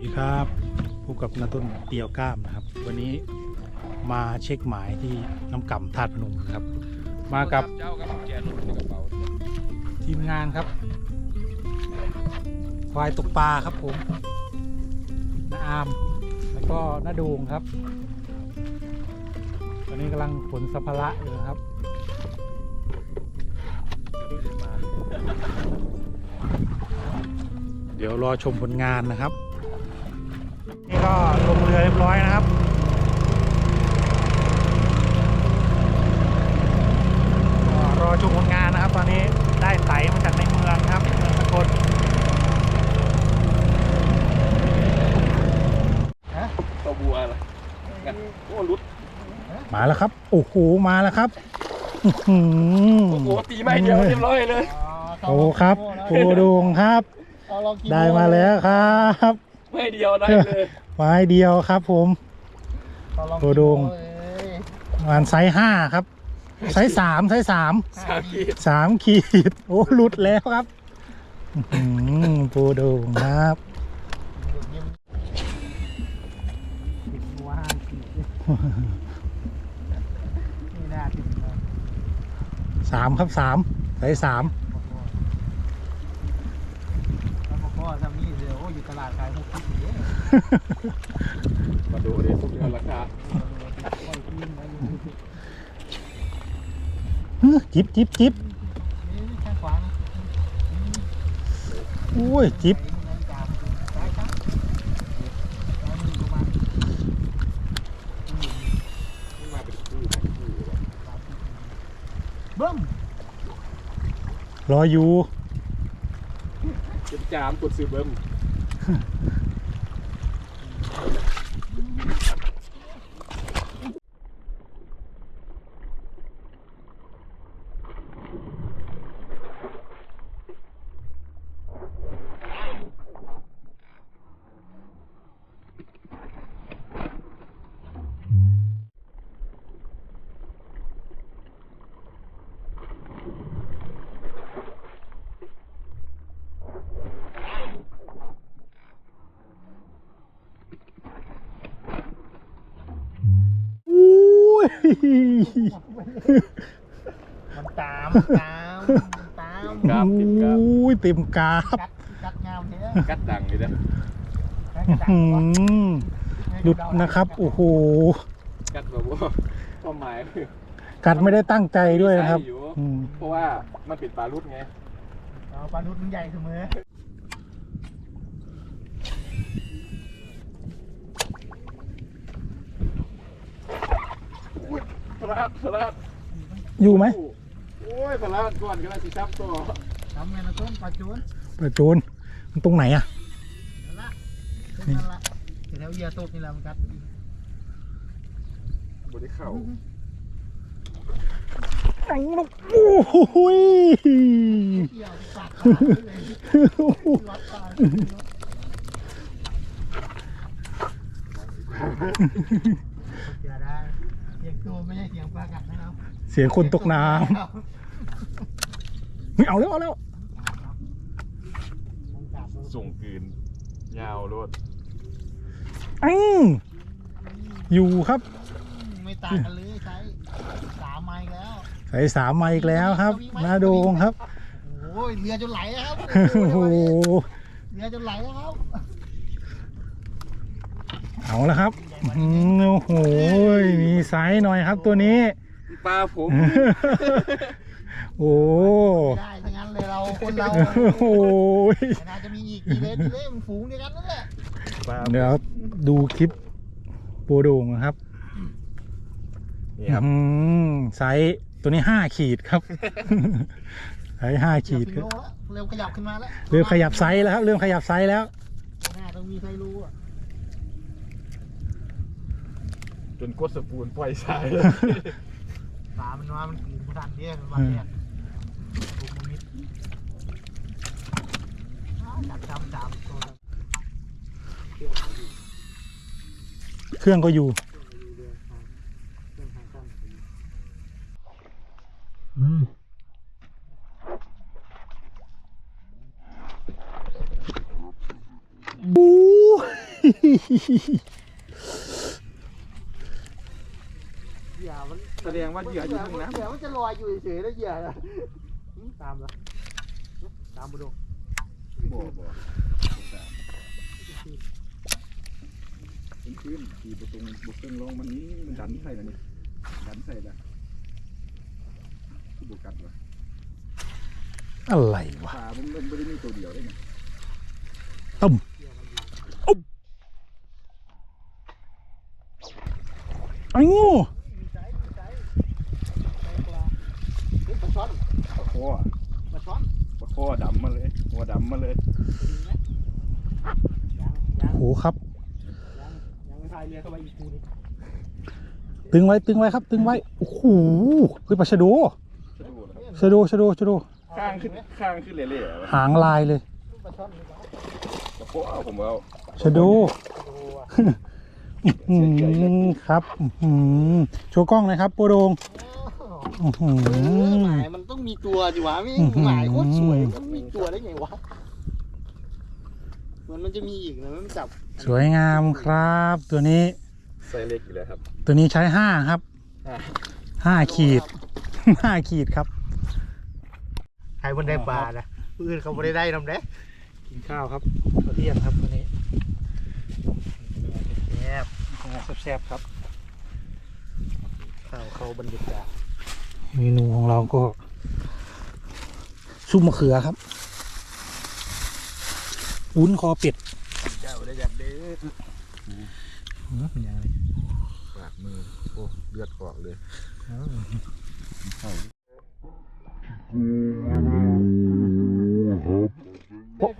สวัสดีครับพบกับนาต้นเตียวกล้ามนะครับ วันนี้มาเช็คหมายที่น้ำก่ำธาตุพนมนะครับ มากับเจ้ากับแกนุ่นในกระเป๋าทีมงานครับ ควายตกปลาครับผมน้าอาม แล้วก็น้าโดงครับ ตอนนี้กำลังขนสัมภาระอยู่นะครับเดี๋ยวรอชมผลงานนะครับ ก็ลงเรือเรียบร้อยนะครับก็รอชมผลงานนะครับ ตอนนี้ได้ไถมาจากในเมืองครับเมืองสกลตัวบัวอะไรกันโอ้รุดมาแล้วครับโอ้โหมาแล้วครับอื้อหือโอ้โหตีไม่เดียวเรียบร้อยเลยโอ้ครับโอ้ดงครับ ได้มาแล้วครับ ไม่เดียวได้เลย ไม้เดียวครับผมโอ้ดง ประมาณไซส์ห้าครับ ไซส์สามไซส์สามสาขีดสามขีด โอ้หลุดแล้วครับอื้อหือปูดงครับสามครับสามไซส์สามพ่อทำนี่เดี๋ยว อยู่ตลาดขายหกสิบเยอะมาดูดิทุกเดือนราคาฮึจิบจิบจิบนี่ข้างขวาอุ้ยจิบซ้ายครับประมาณมาเป็นคู่เป็นคู่เลยบึ้มรออยู่จุดจามกดซื้อเบิ้ม フッ。 มันตามตามตามกราบติดกราบอุ้ยเต็มกราบกัดกัดงามเท่กัดดังเลยนะหืมหลุดนะครับ โอ้โห กัดแบบว่าความหมายคือกัดไม่ได้ตั้งใจด้วยนะครับใช่อยู่อืมเพราะว่ามันเป็นปลารุดไง เอาปลาดุกมันใหญ่เสมอ พลาดพลาดอยู่ไหมโอ้ยพลาดก่อนก็ได้สิซับต่อทำไงนะต้นปลาจูนประโจนมันตรงไหนอะนั่นละนั่นละแถวเยียตกนี่แหละมันกัดบริเข่าตังลูกโอ้โหย เสียงคนตกน้ำไม่เอาแล้วเอาแล้วส่งกืน ยาวรถอังอยู่ครับ ไม่ต่างกันเลยใช้สามไม้แล้วใส่สามมาอีกแล้วครับนาโดงครับโอ้ยเรือจนไหลแล้วครับโอ้โหเรือจนไหลแล้วครับเอาแล้วครับอืมโอ้โหมีไซส์หน่อยครับตัวนี้ ปลาผม โอ้ไม่ได้ทั้งนั้นเลยเราคนเราโหน่าจะมีอีกกี่เลนกี่เลนมันฝูงเดียวกันนั่นแหละปลาเดี๋ยวดูคลิปโปรโดงนะครับนี่ครับอืมไซส์ตัวนี้ห้าขีดครับ ไซส์ห้าขีดเกือบถึงโลแล้วเร็วขยับขึ้นมาแล้วเริ่มขยับไซส์แล้วครับเริ่มขยับไซส์แล้วหน้าต้องมีใครรู้อะจนกดสปูนปล่อยสายเลย ปลามันมามันกินมันดันเนี่ยมันวันเนี่ยลูกมันมิดอ้าวจับจำจำตัวเครื่องก็อยู่อืมบู เหยื่อมัน แสดงว่าเหยื่ออยู่ข้างน้เหยื่อมันจะลอยอยู่เฉยๆแล้วเหยื่อน่ะหืมตามละตามมาดูำบ่บ่ขึ้นขึ้นขี่ประตูบุกเครื่องลงมันนี้มันดันใส่แล้วนี่ดันใส่แล้วบุกกัดวะอะไรวะปลาผมมันไม่ได้มีตัวเดียวได้ไงต้มอุ๊บไอ้งู มีใจมีใจใจกว่าเฮ้ยปลาช่อน ปลาค อปลาช่อนปลาคอดำมาเลย หัวดำมาเลยดีไหมยังยังโหครับ ยังยังไม่พายเรือเข้าไปอีกคูนี่ตึงไว้ตึงไว้ครับ ตึงไว้โอ้โหเฮ้ยปลาชะโดสะดุดแล้วชะโดชะโดชะโดข้างขึ้นข้างขึ้นเละๆวะหางลายเลยปลาช่อนนี่ปลาปลาคอเอาผมเอาชะโดโอ้ว่ะอืมครับอืมโชว์กล้องหนะครับโปรโดงอื้ อหืเอออหมายมันต้องมีตัวจิวะไม่อื้อหือ หมายโคตรสวยมันมีตัวได้ไงวะมันมันจะมีอีกนะมันจับสวยงามครับ ตัวนี้ใส่เล็กอยู่แล้วครับ ตัวนี้ใช้ห้าครับอ่า ห้าขีดห้าขีดครับ ใครมันได้ปลานะปืนเขาไม่ได้ได้นำเด้กินข้าวครับข้าวเที่ยงครับวันนี้แซ่บแซ่บๆครับ ข้าวเขาบรรยากาศ เมนูของเราก็ซุปมะเขือครับ วุ้นคอเป็ดเจ้าได้ยับเด้ออย่างไรปากมือโอ้เลือดออกเลย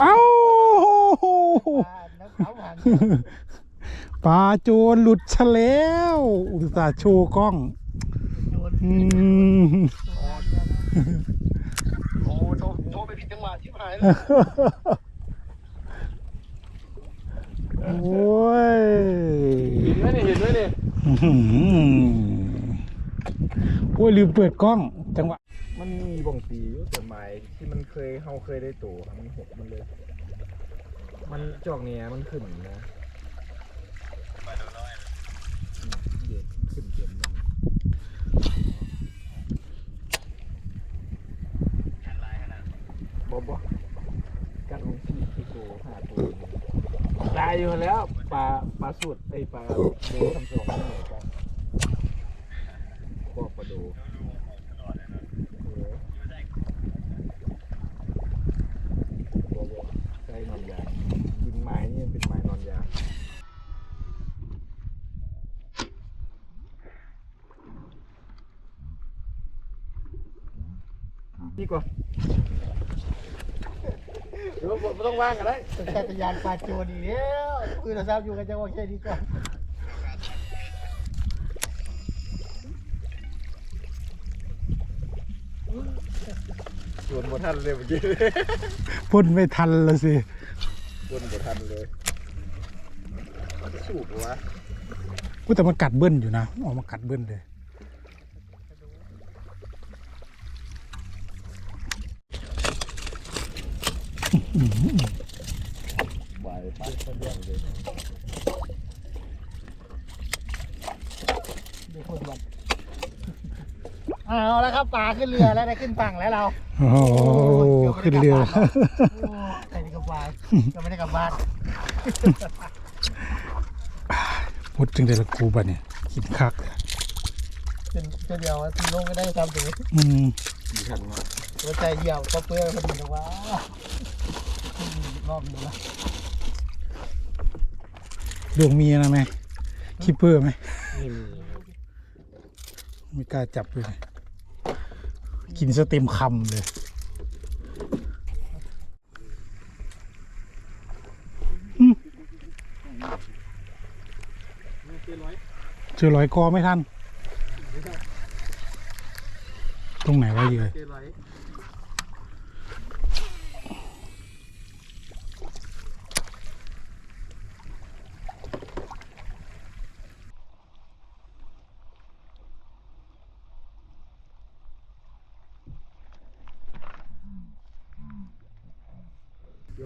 เอ้าน้ำเขาหันปลาโจรหลุดซะแล้ว อุตส่าห์โชว์กล้อง โยนอืมโอ้โทรโทรไปผิดจังหวะชิบหายเลยโอ้ยเห็นไหมเนี่ยเห็นไหมเนี่ยอื้อหือโอ้ยลืมเปิดกล้อง จังหวะ มันมีบ่งตีอยู่แต่หมายที่มันเคยเฮาเคยได้ตัวมันหกมันเลย มันจอกเนี่ยมันขึ้นนะอืมเด็กขึ้นเต็มเลย บอบอกันลงที่ที่โตหาตัวตายอยู่แล้วปลาปลาสุดไอปลาเดทำสองนี่เหมือนกันพวกปลาดูเออ บัวบัวใช้นอนยางยิงไม้นี่มันเป็นไม้นอนยาง นี่กว่าเดี๋ยวผมไม่ต้องว่างกันได้เป็นแค่ตยานปลาโจรอีกแล้วปืนเราทราบอยู่กันจังหวะแค่นี้ก่อนชวนบทันเลยเมื่อกี้พ่นไม่ทันละสิชวนบทันเลยมันจะสูบวะกูแต่มันกัดเบิ้ลอยู่นะออกมากัดเบิ้ลเลย วายปัดคนเดียวเลยมีคนวันเอาแล้วครับปลาขึ้นเรือแล้วได้ขึ้นฝั่งแล้วเรา โอ้โหขึ้นเรือ โอ้ใครจะกลับบ้านก็ไม่ได้กลับบ้านพูดถึงเดลกูบะเนี่ยกินคักเลยเป็นเจ้าเดียวที่ลงก็ได้ทำถึงอืมมีทันเนาะหัวใจเหี่ยวก็เปื่อยพอดีนะว่า รอบนี้นะดวงมีนะไหมคิปเปอร์ไหมนี่มีไม่กล้าจับเลย กินซะเต็มคำเลยอืมเจอรอยกอไม่ทัน ตรงไหนวะเยอะ เจอไร เ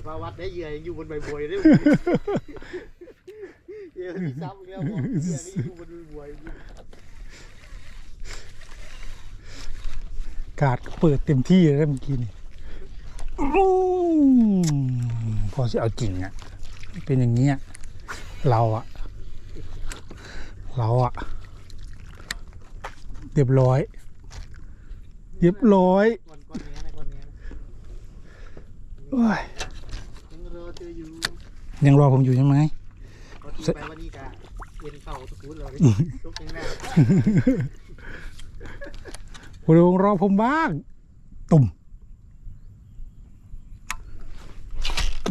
ดี๋ยวพาวัดได้เหยื่อยังอยู่บนใบบัวอยู่ด้วยดี๋ยวที่ซ้ำแล้วบอกเดี๋ยวนี้กูมาดูบวยอยู่กาดเปิดเต็มที่เลยนะเมื่อกี้นี่อื้อพอจะเอาจริงอะเป็นอย่างเงี้ยเราอะเราอะเรียบร้อยเรียบร้อยก่อนก่อนเนี้ยนะก่อนเนี้ยนะโอ้ย ยังรอเจออยู่ ยังรอผมอยู่ใช่ไหมก็ที่ไปวันนี้กะเย็นเข่าตะกูดเลยทุกยังหน้าคุณลุงรอผมบ้าง ตุ่ม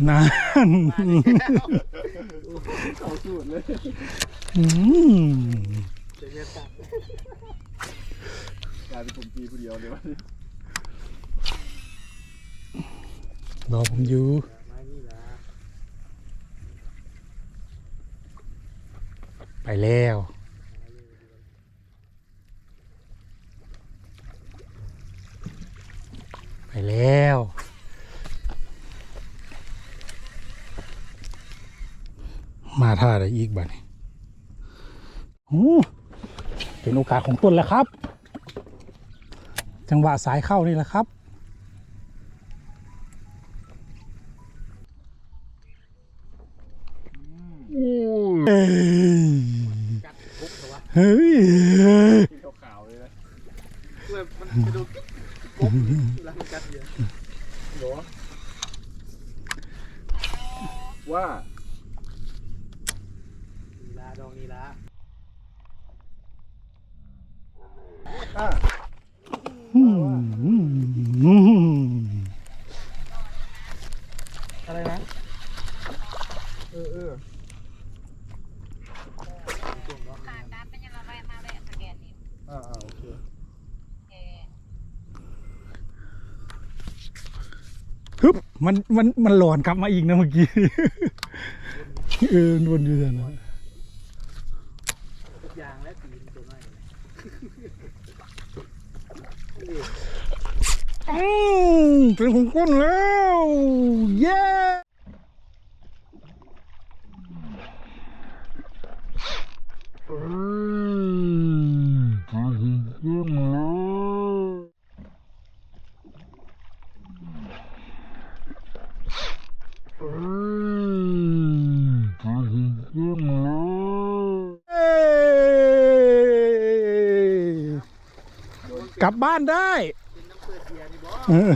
นานเอาสูตรเลยอืมเดี๋ยวจะตัดกลายเป็นผมปีผู้เดียวเลยวะรอผมอยู่ มานี่ละ ไปแล้ว ไปแล้ว มาท่าอะไรอีกบ้านี้โอ้เป็นโอกาสของต้นแล้วครับ จังหวะสายเข้านี่แหละครับ เอ้ย กัดพุกเหรอวะ เฮ้ย ที่ขาวๆเลยนะ เมื่อมันกระดูกกุ๊บเวลามันกัดเยอะ หรอ ว่านีลาดองนีลาอะ อืม อะไรนะ เออเออ ผ่านการเป็นยังไงมามาแวะสแกนนิ้ว อ่าอ่าโอเค เออ ฮึบ มันมันมันหลอนกลับมาอีกนะเมื่อกี้ เออวนอยู่แต่นะยางและตีนตัวน้อยอืมเป็นของก้นแล้ว เย้อืมมาถึงก้นแล้วอืมมาถึง ก้นแล้วเอ้ยกลับบ้านได้เป็นน้ำเปิดเบียร์นี่บอเออ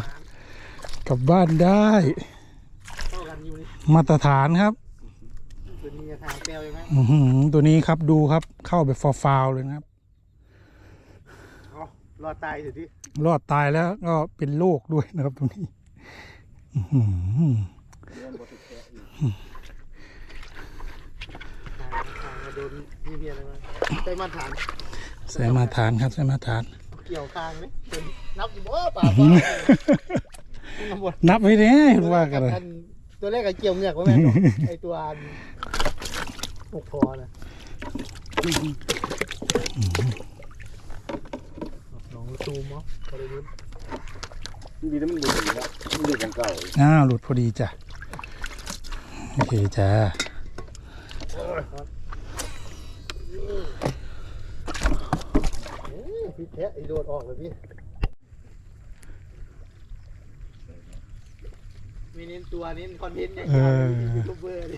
กลับบ้านได้เข้ากันอยู่นี่มาตรฐานครับตัวนี้ทางแก้วใช่ไหมอื้อหือตัวนี้ครับดูครับเข้าแบบฟาวๆเลยนะครับอ๋อรอดตายเถอะที่รอดตายแล้วก็เป็นโรคด้วยนะครับตรงนี้ โดนมีเมียอะไรมาใจมาฐานใส่มาทานครับใส่มาทาน เกี่ยวคางไหมเป็นนับอยู่บ่ป่าป่าน้ำบดนับไว้เนี่ยว่ากันเลยตัวแรกก็เกี่ยวเงือกไว้แม่นบอกไอตัวอันปกคอนะลองซูมมั้งก็เลยรู้ดีนะมันดูดีแล้วมันดูกันเก่าอ้าวหลุดพอดีจ้ะ โอเคจ้าพี่แทะไอโดดออกเลยพี่มีเน้นตัวเน้นคอนเทนต์อย่างเอเดียวอยูทูบเบอร์ดิ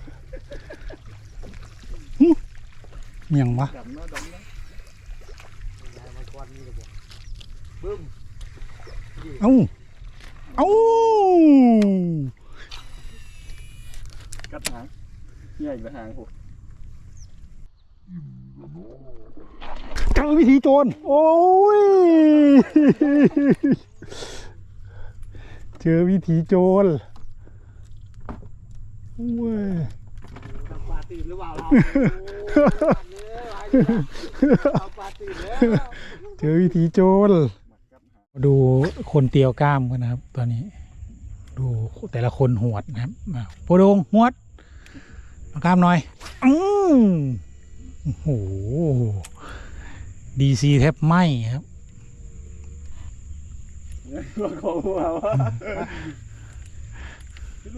เมียงวะดำเนาะดำเนาะยายมันก้อนนี่เลยบอกบึ้มเอ้าเอ้า กัดหางใหญ่กว่าหางผมเจอวิธีโจร โอ้ย เจอวิธีโจรโอ้ยทำปลาตื่นหรือเปล่าเราเจอวิธีโจร ดูคนเตียวกล้ามกันนะครับ ตอนนี้ ดูแต่ละคนหวดนะครับโปรดงหวด เอากล้ามหน่อย อืมโอ้โหดีซีแทบไหมครับว่าเขาว่าว่า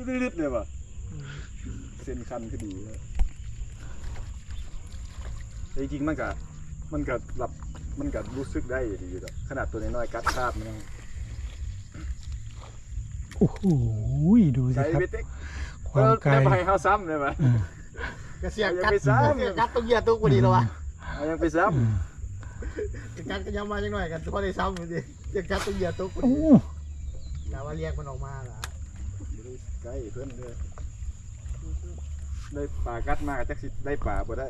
ดืดๆเลยว่ะเส้นคันคือดีเลยแต่จริงๆมันก็มันก็หลับมันก็รู้สึกได้ดีอยู่ดอกขนาดตัวน้อยๆกัดคาบมันยังโอ้โหดูสิใช้ครับเวทเต็ก ความไกลแล้วไปเฮาซ้ำเลยปะกระเสียงกัดเอายังไปซ้ำเสียงกัดต้องเหยียดตุ๊กพอดีแล้ววะเอายังไปซ้อืมกัดก็ยังมาจังหน่อยกันพอได้ซ้ำอยู่ดิเสียงกัดต้องเหยียดตุ๊กพอโอ้ดีแต่ว่าเรียกมันออกมาเหรอำใกล้เพื่อนเลยได้ปลากัดมาจักสิได้ปลาบ่ได้